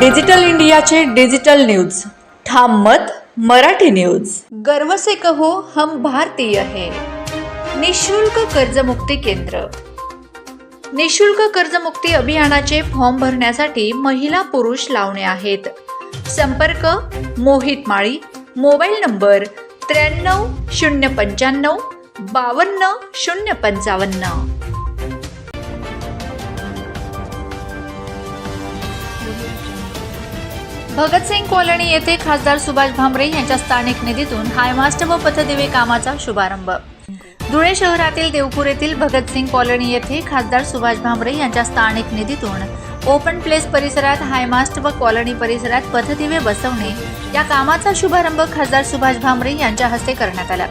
Digital इंडियाचे digital news. ठाम मत मराठी न्यूज. गर्व से कहो हम भारतीय है. निशुल्क कर्जमुक्ती केंद्र. निशुल्क कर्जमुक्ती अभियानाचे फॉर्म भरण्यासाठी महिला पुरुष लावणे आहेत. संपर्क मोहित माळी मोबाईल नंबर त्र्याण्णव शून्य पंच्याण्णव बावन्न शून्य पंचावन्न. भगतसिंग कॉलनी येथे खासदार सुभाष भामरे यांच्या स्थानिक निधीतून हायमास्ट व पथदिवे कामाचा शुभारंभ. धुळे शहरातील देवपूर येथील भगतसिंग कॉलनी येथे खासदार सुभाष भामरे यांच्या स्थानिक निधीतून ओपन प्लेस परिसरात हायमास्ट व कॉलनी परिसरात पथदिवे बसवणे या कामाचा शुभारंभ खासदार सुभाष भामरे यांच्या हस्ते करण्यात आला.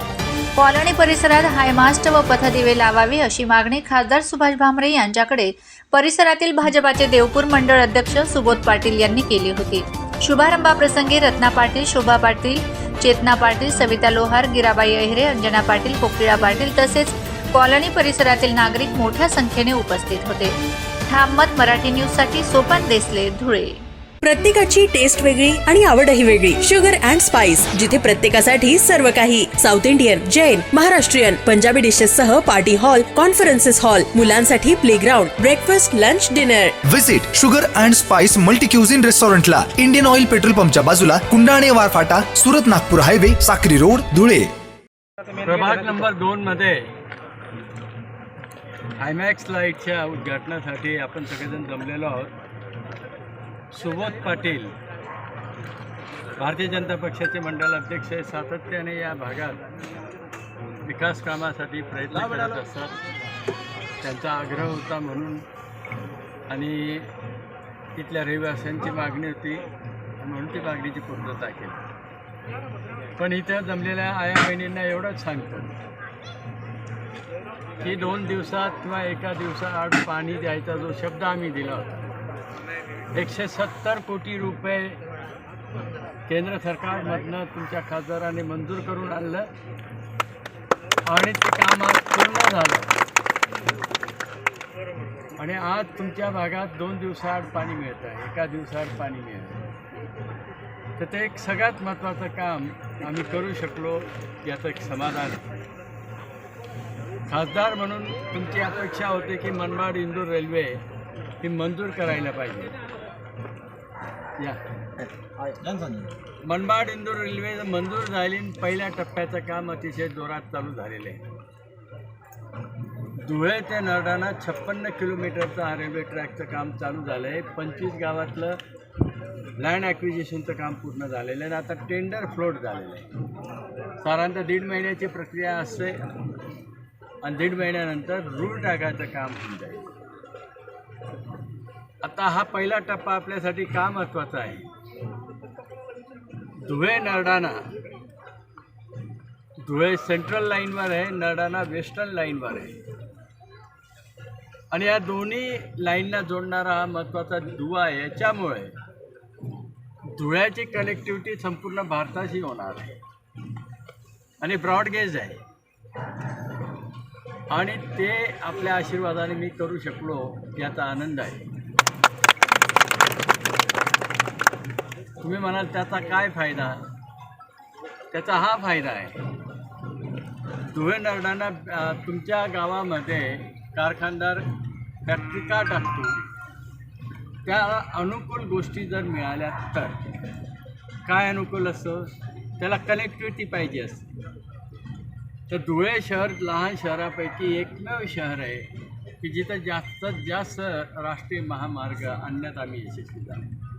कॉलनी परिसरात हायमास्ट व पथदिवे लावावे अशी मागणी खासदार सुभाष भामरे यांच्याकडे परिसरातील भाजपाचे देवपूर मंडळ अध्यक्ष सुबोध पाटील यांनी केली होती. शुभारंभाप्रसंगी रत्ना पाटील शोभा पाटील चेतना पाटील सविता लोहार गिराबाई अहिरे अंजना पाटील कोकिळा पाटील तसेच कॉलनी परिसरातील नागरिक मोठ्या संख्येने उपस्थित होते. ठाम मत मराठी न्यूजसाठी सोपान देसले धुळे. प्रत्येकाची टेस्ट वेगळी आणि आवडही वेगळी. शुगर अँड स्पाइस जिथे प्रत्येकासाठी सर्व काही. South Indian Jain Maharashtrian Punjabi dishes सह पार्टी हॉल कॉन्फरन्सेस हॉल मुलांसाठी play ground breakfast lunch dinner visit sugar and spice multi cuisine रेस्टॉरंटला इंडियन ऑइल पेट्रोल पंपच्या बाजूला कुंडाणे वारफाटा सुरत नागपूर हायवे साक्री रोड धुळे. प्रभाग नंबर दोन मध्ये आयमॅक्स लाईटच्या उद्घाटनासाठी आपण सगळेजण जमलेलो आहोत. सुबोध पाटील भारतीय जनता पक्षाचे मंडळ अध्यक्ष हे सातत्याने या भागात विकास कामासाठी प्रयत्न करत असतात. त्यांचा आग्रह होता म्हणून आणि इथल्या रहिवाशांची मागणी होती म्हणून ती मागणीची पूर्तता केली. पण इथं जमलेल्या आया बहिणींना एवढंच सांगतो की दोन दिवसात किंवा एका दिवसाआड पाणी द्यायचा जो शब्द आम्ही दिला होता एकशे सत्तर कोटी रुपये केंद्र सरकारमधनं तुमच्या खासदाराने मंजूर करून आणलं. आणि ते काम आज पूर्ण झालं. आणि आज तुमच्या भागात दोन दिवसाआड पाणी मिळत आहे. एका दिवसाआड पाणी मिळत आहे. तर ते एक सगळ्यात महत्त्वाचं काम आम्ही करू शकलो याचं एक समाधान. खासदार म्हणून तुमची अपेक्षा होते की मनमाड इंदूर रेल्वे ही मंजूर करायला पाहिजे. या. मनमाड इंदूर रेल्वे मंजूर झाली. पहिल्या टप्प्याचं काम अतिशय जोरात चालू झालेलं आहे. धुळे ते नरडाणा छप्पन्न किलोमीटरचं हा रेल्वे ट्रॅकचं काम चालू झालं आहे पंचवीस गावातलं लँड ॲक्विजिशनचं काम पूर्ण झालेलं आहे. आणि आता टेंडर फ्लोट झालेलं आहे. साधारणतः दीड महिन्याची प्रक्रिया असते. आणि दीड महिन्यानंतर रूळ टाकायचं काम होऊन जाईल. आता हा पहिला टप्पा आपल्यासाठी का महत्त्वाचा आहे? धुळे नरडाणा. धुळे सेंट्रल लाईनवर आहे नरडाणा वेस्टर्न लाईनवर आहे. आणि या दोन्ही लाईनला जोडणारा हा महत्त्वाचा दुवा आहे. याच्यामुळे धुळ्याची कनेक्टिव्हिटी संपूर्ण भारताशी होणार आहे. आणि ब्रॉडगेज आहे. आणि ते आपल्या आशीर्वादाने मी करू शकलो याचा आनंद आहे. तुम्ही म्हणाल त्याचा काय फायदा? त्याचा हा फायदा आहे. धुळे नरडाणा तुमच्या गावामध्ये कारखानदार फॅक्टरी का टाकतो? त्या अनुकूल गोष्टी जर मिळाल्या तर. काय अनुकूल असतं? त्याला कनेक्टिव्हिटी पाहिजे असते. तर धुळे शहर लहान शहरापैकी एकमेव शहर आहे की जिथं जास्तीत जास्त राष्ट्रीय महामार्ग आणण्यात आम्ही यशस्वी झालो.